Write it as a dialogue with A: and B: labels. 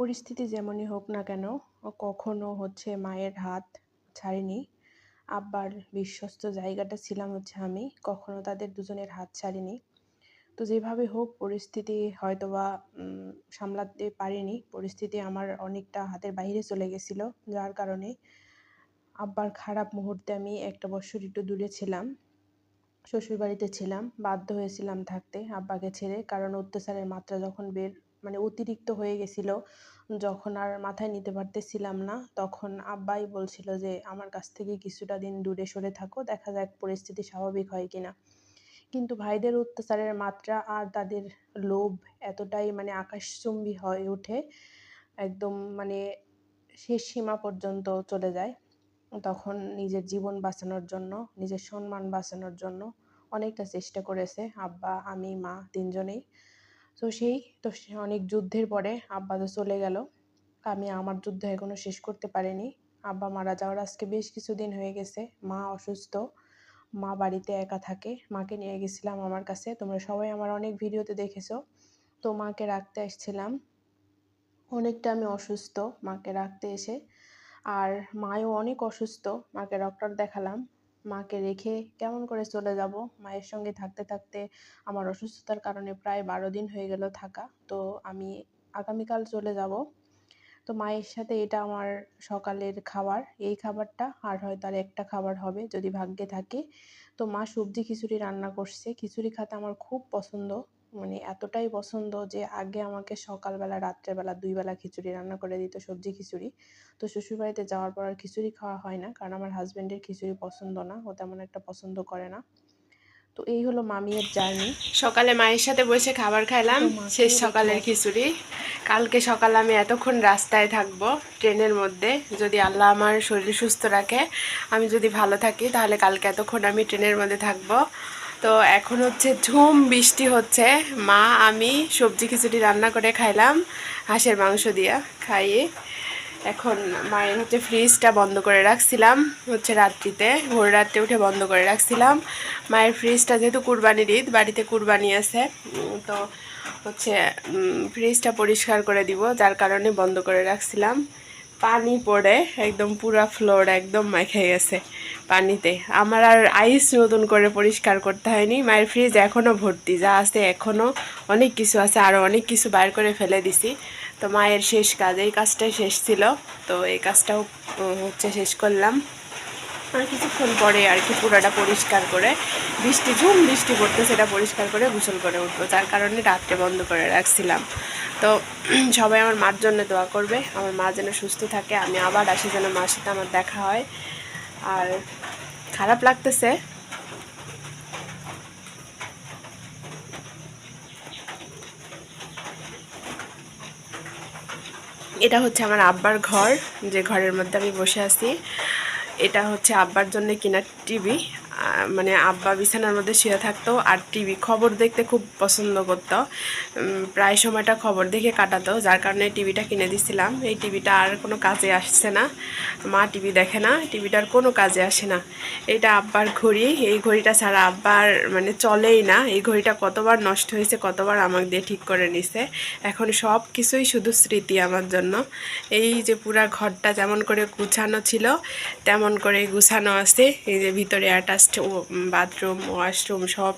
A: পরিস্থিতি যেমনই হোক না কেন কখনো হচ্ছে মায়ের হাত ছাড়েনি। আব্বার বিশ্বস্ত জায়গাটা ছিলাম হচ্ছে আমি কখনো তাদের দুজনের হাত ছাড়িনি। তো যেভাবে হোক পরিস্থিতি হয়তোবা উম, সামলাতে পারিনি। পরিস্থিতি আমার অনেকটা হাতের বাইরে চলে গেছিল যার কারণে আব্বার খারাপ মুহূর্তে আমি একটা বছর একটু দূরে ছিলাম শ্বশুরবাড়িতে ছিলাম বাধ্য হয়েছিলাম থাকতে আব্বাকে ছেড়ে কারণ অত্যাচারের মাত্রা যখন বের মানে অতিরিক্ত হয়ে গেছিল, যখন আর মাথায় নিতে পারতেছিলাম না, তখন আব্বাই বলছিল যে, আমার কাছ থেকে কিছুটা দিন দূরে সরে থাকো, দেখা যাক পরিস্থিতি স্বাভাবিক হয় কিনা। কিন্তু ভাইদের অত্যাচারের মাত্রা আর তাদের লোভ এতটাই মানে আকাশচুম্বী হয়ে ওঠে, একদম মানে শেষ সীমা পর্যন্ত চলে যায়। তখন নিজের জীবন বাঁচানোর জন্য, নিজের সম্মান বাঁচানোর জন্য অনেকটা চেষ্টা করেছে আব্বা, আমি, মা তিনজনেই। তো সেই, তো অনেক যুদ্ধের পরে আব্বা তো চলে গেল। আমি আমার যুদ্ধ এখনও শেষ করতে পারিনি। আব্বা মারা যাওয়ার আজকে বেশ কিছুদিন হয়ে গেছে। মা অসুস্থ, মা বাড়িতে একা থাকে। মাকে নিয়ে গেছিলাম আমার কাছে। তোমরা সবাই আমার অনেক ভিডিওতে দেখেছ। তো মাকে রাখতে এসেছিলাম অনেকটা আমি অসুস্থ মাকে রাখতে এসে। আর মাও অনেক অসুস্থ। মাকে ডক্টর দেখালাম। মাকে রেখে কেমন করে চলে যাব? মায়ের সঙ্গে থাকতে থাকতে আমার অসুস্থতার কারণে প্রায় বারো দিন হয়ে গেল থাকা। তো আমি আগামীকাল চলে যাব। তো মায়ের সাথে এটা আমার সকালের খাবার। এই খাবারটা আর হয়তো আর একটা খাবার হবে যদি ভাগ্যে থাকে। তো মা সবজি খিচুড়ি রান্না করছে। খিচুড়ি খেতে আমার খুব পছন্দ। মানে এতটাই পছন্দ যে আগে আমাকে সকালবেলা রাত্রেবেলা দুই বেলা খিচুড়ি রান্না করে দিত সবজি খিচুড়ি। তো শ্বশুরবাড়িতে যাওয়ার পর আর খিচুড়ি খাওয়া হয় না কারণ আমার হাজব্যান্ডের খিচুড়ি পছন্দ না ও তেমন একটা পছন্দ করে না। তো এই হলো মামিয়ের জার্নি
B: সকালে মায়ের সাথে বসে খাবার খাইলাম শেষ সকালের খিচুড়ি। কালকে সকালে আমি এতক্ষণ রাস্তায় থাকব ট্রেনের মধ্যে। যদি আল্লাহ আমার শরীর সুস্থ রাখে আমি যদি ভালো থাকি তাহলে কালকে এতক্ষণ আমি ট্রেনের মধ্যে থাকব। তো এখন হচ্ছে ঝুম বৃষ্টি হচ্ছে। মা, আমি সবজি খিচুড়ি রান্না করে খাইলাম, হাঁসের মাংস দিয়া খাইয়ে। এখন মায়ের হচ্ছে ফ্রিজটা বন্ধ করে রাখছিলাম, হচ্ছে রাত্রিতে ভোর রাত্রে উঠে বন্ধ করে রাখছিলাম। মায়ের ফ্রিজটা যেহেতু কুরবানির ঈদ, বাড়িতে কুরবানি আছে তো হচ্ছে ফ্রিজটা পরিষ্কার করে দিব, যার কারণে বন্ধ করে রাখছিলাম। পানি পড়ে, একদম পুরা ফ্লোর একদম মাখে গেছে পানিতে। আমার আর আইস নতুন করে পরিষ্কার করতে হয়নি, মায়ের ফ্রিজ এখনও ভর্তি, যা আছে এখনও অনেক কিছু আছে আরও অনেক কিছু বাইর করে ফেলে দিছি। তো মায়ের শেষ কাজ, এই কাজটাই শেষ ছিল, তো এই কাজটাও হচ্ছে শেষ করলাম। আর কিছুক্ষণ পরে আর কি পুরোটা পরিষ্কার করে, বৃষ্টি, ঝুম বৃষ্টি পড়তে সেটা পরিষ্কার করে গোসল করে উঠবো, যার কারণে রাত্রে বন্ধ করে রাখছিলাম। তো সবাই আমার মার জন্য দোয়া করবে। আমার মা যেন সুস্থ থাকে, আমি আবার আসি যেন মার সাথে আমার দেখা হয়। আর খারাপ লাগতেছে। এটা হচ্ছে আমার আব্বার ঘর, যে ঘরের মধ্যে আমি বসে আছি। এটা হচ্ছে আব্বার জন্য কিনা টিভি। মানে আব্বা বিছানার মধ্যে শুয়ে থাকতো আর টিভি খবর দেখতে খুব পছন্দ করতো। প্রায় সময়টা খবর দেখে কাটাতো, যার কারণে টিভিটা কিনে দিছিলাম। এই টিভিটা আর কোনো কাজে আসছে না। মা টিভি দেখে না টিভিটার কোনো কাজে আসে না। এটা আব্বার ঘড়ি, এই ঘড়িটা ছাড়া আব্বার মানে চলেই না। এই ঘড়িটা কতবার নষ্ট হয়েছে, কতবার আমাকে দিয়ে ঠিক করে নিছে। এখন সব কিছুই শুধু স্মৃতি আমার জন্য। এই যে পুরা ঘরটা যেমন করে গুছানো ছিল, তেমন করে গুছানো আছে। এই যে ভিতরে অ্যাটাচড বাথরুম ওয়াশরুম সব